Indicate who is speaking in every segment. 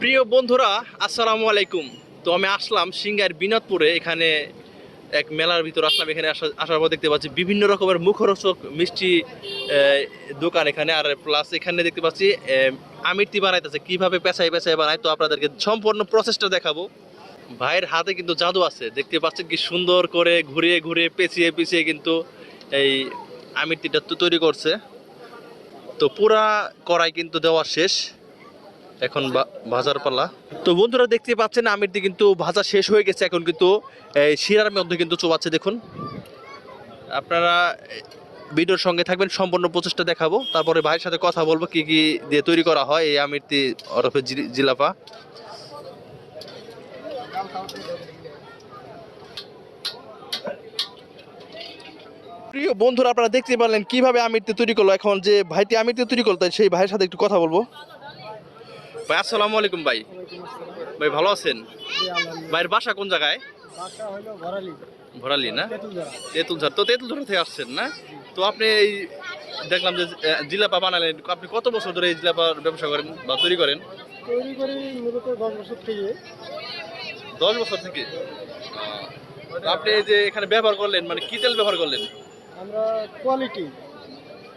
Speaker 1: প্রিয় বন্ধুরা আসসালামু আলাইকুম। তো আমি আসলাম সিঙ্গার বিনোদপুরে। এখানে এক মেলার ভিতর আসলাম। এখানে আসা- আসার পর দেখতে পাচ্ছি বিভিন্ন রকমের মুখরোচক মিষ্টি দোকান এখানে। আর প্লাস এখানে দেখতে পাচ্ছি আহ, আমিরতি বানাইতেছে। কীভাবে পেঁচাই পেঁচাই বানায় তো আপনাদেরকে সম্পূর্ণ প্রসেসটা দেখাবো। ভাইয়ের হাতে কিন্তু জাদু আছে। দেখতে পাচ্ছেন কি সুন্দর করে ঘুরিয়ে ঘুরিয়ে পেঁচিয়ে পেঁচিয়ে কিন্তু এই আমিরতিটা তো তৈরি করছে। তো পুরা কড়াই কিন্তু দেওয়া শেষ। এখন ভাজার পালা। তো বন্ধুরা দেখতে পাচ্ছেন আমিরটি কিন্তু ভাজা শেষ হয়ে গেছে। এখন কিন্তু শিরার মধ্যে কিন্তু চোবাচ্ছে। দেখুন। আপনারা ভিডিওর সঙ্গে থাকবেন, সম্পূর্ণ প্রচেষ্টা দেখাবো। তারপরে ভাইয়ের সাথে কথা বলব, কি কি দিয়ে তৈরি করা হয় এই আমিরটি ওরফে জিলাপা। প্রিয় বন্ধুরা, আপনারা দেখতে পারলেন কীভাবে আমিরটি তৈরি করল। এখন যে ভাইটি আমিরটি তৈরি করল সেই ভাইয়ের সাথে একটু কথা বলব। ভাই আসসালামু আলাইকুম ভাই। ভাই ভালো আছেন? ভাইয়ের বাসা কোন জায়গায়?
Speaker 2: ভরালি
Speaker 1: না?
Speaker 2: তেঁতুলঝাড়া।
Speaker 1: তো তেঁতুলঝাড় থেকে আসছেন না? তো আপনি এই দেখলাম যে জিলাপা বানালেন। আপনি কত বছর ধরে এই জিলাপার ব্যবসা করেন বা তৈরি করেন?
Speaker 2: তৈরি করি মূলত দশ বছর থেকে।
Speaker 1: দশ বছর থেকে? আপনি যে এখানে ব্যবহার করলেন মানে কি তেল ব্যবহার করলেন?
Speaker 2: আমরা কোয়ালিটি।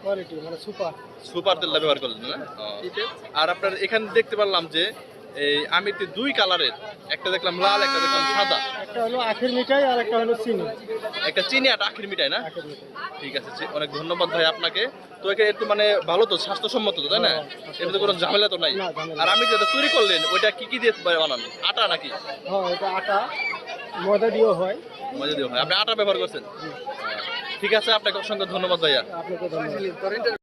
Speaker 2: কোয়ালিটি মানে সুপার।
Speaker 1: সুপার তেলটা ব্যবহার করলেন না? আর আপনার এখানে দেখতে পারলাম যে এই দুই কালারের একটা দেখলাম লাল একটা দেখলাম সাদা।
Speaker 2: একটা হলো আখের মিঠাই আর একটা হলো চিনি।
Speaker 1: একটা চিনি আর আখির মিঠাই না? ঠিক আছে অনেক ধন্যবাদ ভাই আপনাকে। তো একে একটু মানে ভালো তো স্বাস্থ্যসম্মত তো তাই না?
Speaker 2: হ্যাঁ,
Speaker 1: এটাতে কোনো ঝামেলা তো নাই। আর আমি যেটা চুরি করলেন ওইটা কি কি দিয়ে বানান? আটা নাকি?
Speaker 2: হ্যাঁ এটা আটা ময়দা দিয়েও হয়।
Speaker 1: মজা দিয়ে হয়। আপনি আটা ব্যবহার করছেন? ঠিক আছে আপনাকে অসংখ্য ধন্যবাদ ভাইয়া।